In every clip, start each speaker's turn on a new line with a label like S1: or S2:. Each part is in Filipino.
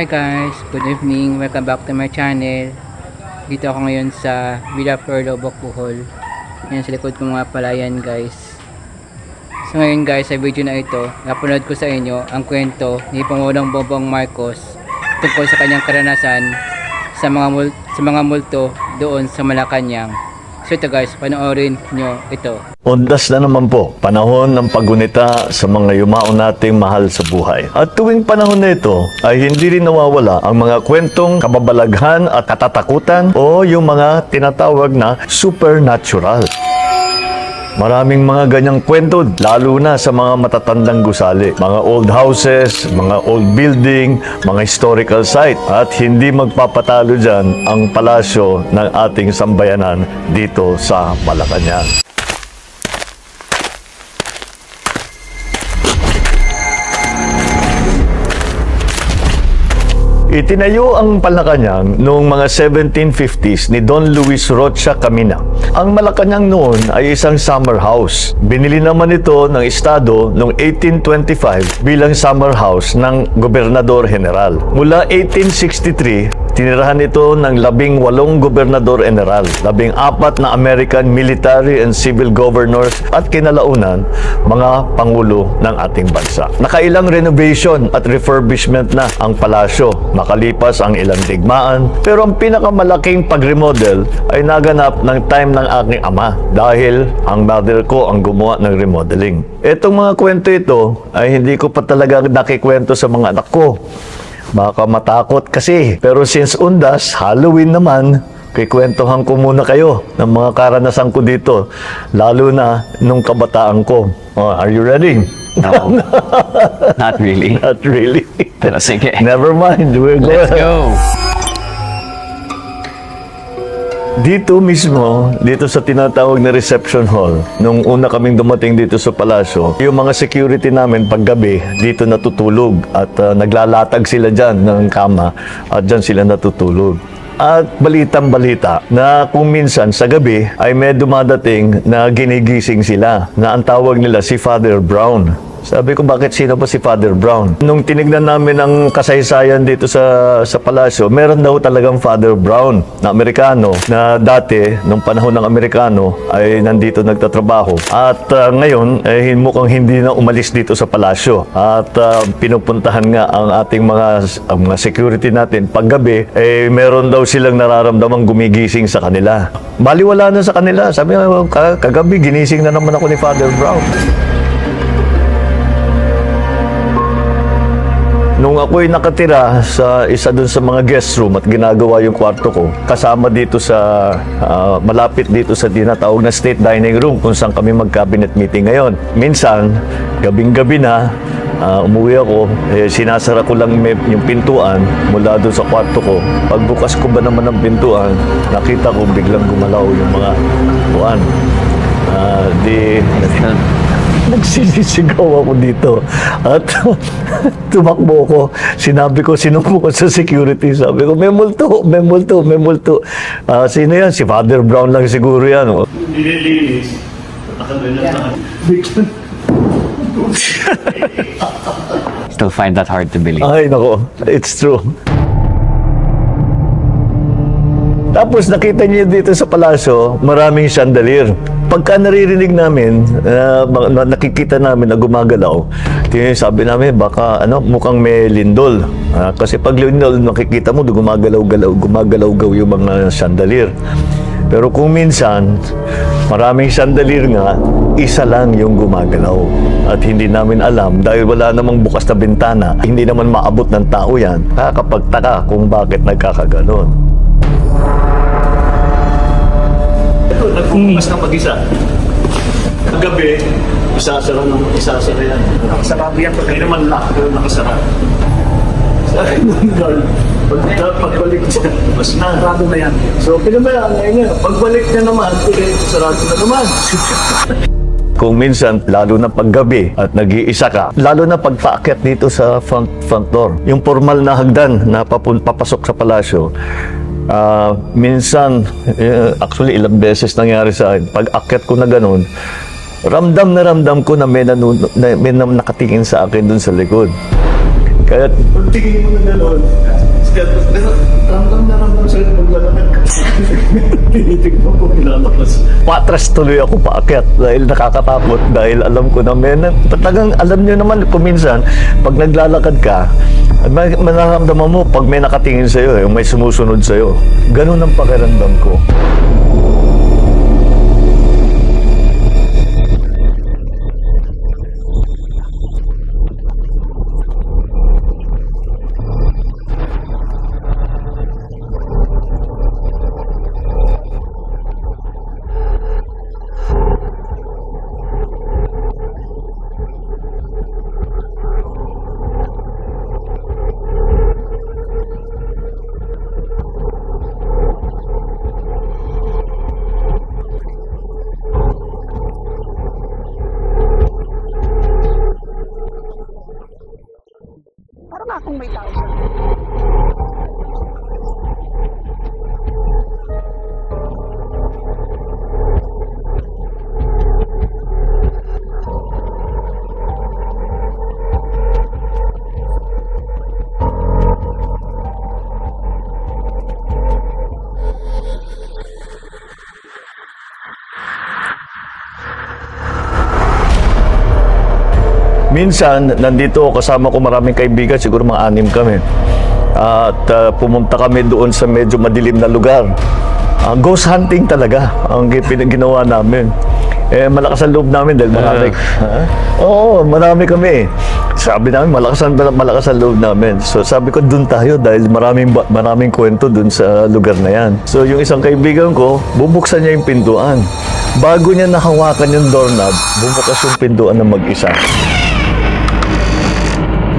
S1: Hi guys, good evening. Welcome back to my channel. Dito ako ngayon sa Villa Flor Lobok, Bohol. Yan sa likod ko mga palayan guys. So ngayon guys, sa video na ito, napanood ko sa inyo ang kwento ni Pangulong Bongbong Marcos tungkol sa kanyang karanasan sa mga mul- sa mga multo doon sa Malacanang. So ito guys, panoorin nyo ito.
S2: Undas na naman po, panahon ng paggunita sa mga yumao nating mahal sa buhay. At tuwing panahon na ito, ay hindi rin nawawala ang mga kwentong kababalaghan at katatakutan o yung mga tinatawag na supernatural. Maraming mga ganyang kwento, lalo na sa mga matatandang gusali. Mga old houses, mga old building, mga historical site. At hindi magpapatalo dyan ang palasyo ng ating sambayanan dito sa Malacanang. Itinayo ang Malacanang noong mga 1750s ni Don Luis Rocha Camina. Ang Malacanang noon ay isang summer house. Binili naman ito ng Estado noong 1825 bilang summer house ng Gobernador General. Mula 1863, Tinirahan ito ng labing walong gobernador general, labing apat na American military and civil governors at kinalaunan mga pangulo ng ating bansa. Nakailang renovation at refurbishment na ang palasyo, makalipas ang ilang digmaan, pero ang pinakamalaking pag-remodel ay naganap ng time ng aking ama dahil ang mother ko ang gumawa ng remodeling. Itong mga kwento ito ay hindi ko pa talaga nakikwento sa mga anak ko. Baka matakot kasi. Pero since undas, Halloween naman, kikwentuhan ko muna kayo ng mga karanasan ko dito. Lalo na nung kabataan ko. Oh, are you ready?
S3: No, not really.
S2: Not really.
S3: Pero sige.
S2: Never mind. We're
S3: Let's
S2: going.
S3: go!
S2: Dito mismo, dito sa tinatawag na reception hall, nung una kaming dumating dito sa palasyo, yung mga security namin paggabi, dito natutulog at uh, naglalatag sila dyan ng kama at dyan sila natutulog. At balitang balita na kung minsan sa gabi ay may dumadating na ginigising sila na ang tawag nila si Father Brown. Sabi ko, bakit sino ba si Father Brown? Nung tinignan namin ang kasaysayan dito sa, sa palasyo, meron daw talagang Father Brown na Amerikano na dati, nung panahon ng Amerikano, ay nandito nagtatrabaho. At ah, ngayon, ay mukhang hindi na umalis dito sa palasyo. At ah, pinupuntahan nga ang ating mga, ang mga security natin. Paggabi, eh, meron daw silang nararamdamang gumigising sa kanila. Baliwala na sa kanila. Sabi "Ka- kagabi, ginising na naman ako ni Father Brown. Nung ako'y nakatira sa isa dun sa mga guest room at ginagawa yung kwarto ko, kasama dito sa, ah, malapit dito sa tinatawag na state dining room kung saan kami mag-cabinet meeting ngayon. Minsan, gabing-gabi na, ah, umuwi ako, eh, sinasara ko lang yung pintuan mula doon sa kwarto ko. Pagbukas ko ba naman ng pintuan, nakita ko biglang gumalaw yung mga buwan. Ah, di, Nagsisigsigaw ako dito. At tumakbo ko. Sinabi ko, sinubo ko sa security. Sabi ko, may multo, may multo, may multo. Ah, sino yan? Si Father Brown lang siguro yan. Oh. Nililinis.
S3: Still find that hard to believe.
S2: Ay, nako. It's true. Tapos nakita niyo dito sa palasyo, maraming chandelier. Pagka naririnig namin, uh, na nakikita namin na gumagalaw, sabi namin baka ano mukhang may lindol. Ah, kasi pag lindol nakikita mo gumagalaw-galaw, gumagalaw-gaw yung mga chandelier. Pero kung minsan, maraming chandelier nga, isa lang yung gumagalaw. At hindi namin alam dahil wala namang bukas na bintana, hindi naman maabot ng tao yan. Nakakapagtaka kung bakit nagkakaganon. Nagbubukas ng mag-isa. Kagabi, isasara ng isasara yan. Nakasarado yan. Hindi naman lock, pero nakasara. Sabi ng guard, pag, pagbalik siya, mas na. Sarado na yan. So, pinabayaan ngayon niya. Pagbalik niya naman, ulit, sarado na naman. Kung minsan, lalo na paggabi at nag-iisa ka, lalo na pagpaakyat dito sa front, front door, yung formal na hagdan na papun, papasok sa palasyo, ah, minsan, eh, actually ilang beses nangyari sa akin, pag akyat ko na ganun, ramdam na ramdam ko na may, nanun, na, may nam- nakatingin sa akin dun sa likod. Kaya tingin mo na. Pero ramdam na ramdam sa paglalakad ka. Tinitignan ko pinalabas. Patras tuloy ako paakyat dahil nakakatakot dahil alam ko na may talagang alam nyo naman kuminsan pag naglalakad ka manaramdaman mo pag may nakatingin sa'yo, yung may sumusunod sa'yo. Ganun ang pakiramdam ko. Minsan, nandito kasama ko maraming kaibigan, siguro mga anim kami. At uh, pumunta kami doon sa medyo madilim na lugar. Ah, ghost hunting talaga ang ginawa namin. Eh, malakas ang loob namin dahil marami. Ha? Oo, marami kami. Sabi namin, malakas ang, malakas ang loob namin. So sabi ko, doon tayo dahil maraming, maraming kwento doon sa lugar na yan. So yung isang kaibigan ko, bubuksan niya yung pintuan. Bago niya nahawakan yung doorknob, bumukas yung pintuan ng mag-isa.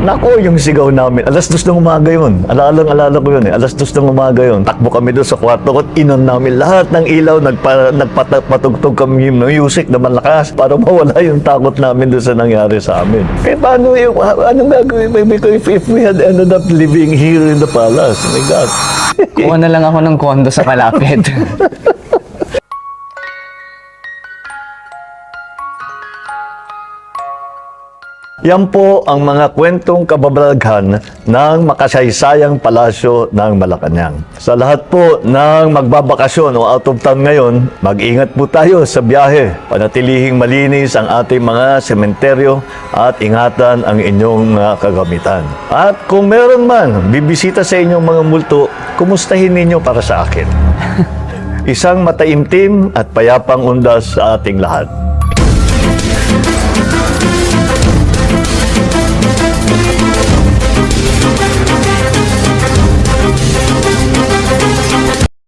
S2: Nako, yung sigaw namin. Alas dos ng umaga yun. Alalang alala ko yun eh. Alas dos ng umaga yun. Takbo kami doon sa kwarto ko. at Inon namin lahat ng ilaw. Nagpa, nagpatugtog kami yung music na malakas para mawala yung takot namin doon sa nangyari sa amin. Kaya paano yung, anong gagawin baby ko if, if we had ended up living here in the palace? Oh my God.
S3: Kuha na lang ako ng kondo sa malapit.
S2: Yan po ang mga kwentong kababalaghan ng makasaysayang palasyo ng Malacanang. Sa lahat po ng magbabakasyon o out of town ngayon, mag-ingat po tayo sa biyahe. Panatilihing malinis ang ating mga sementeryo at ingatan ang inyong mga kagamitan. At kung meron man bibisita sa inyong mga multo, kumustahin ninyo para sa akin. Isang mataimtim at payapang undas sa ating lahat.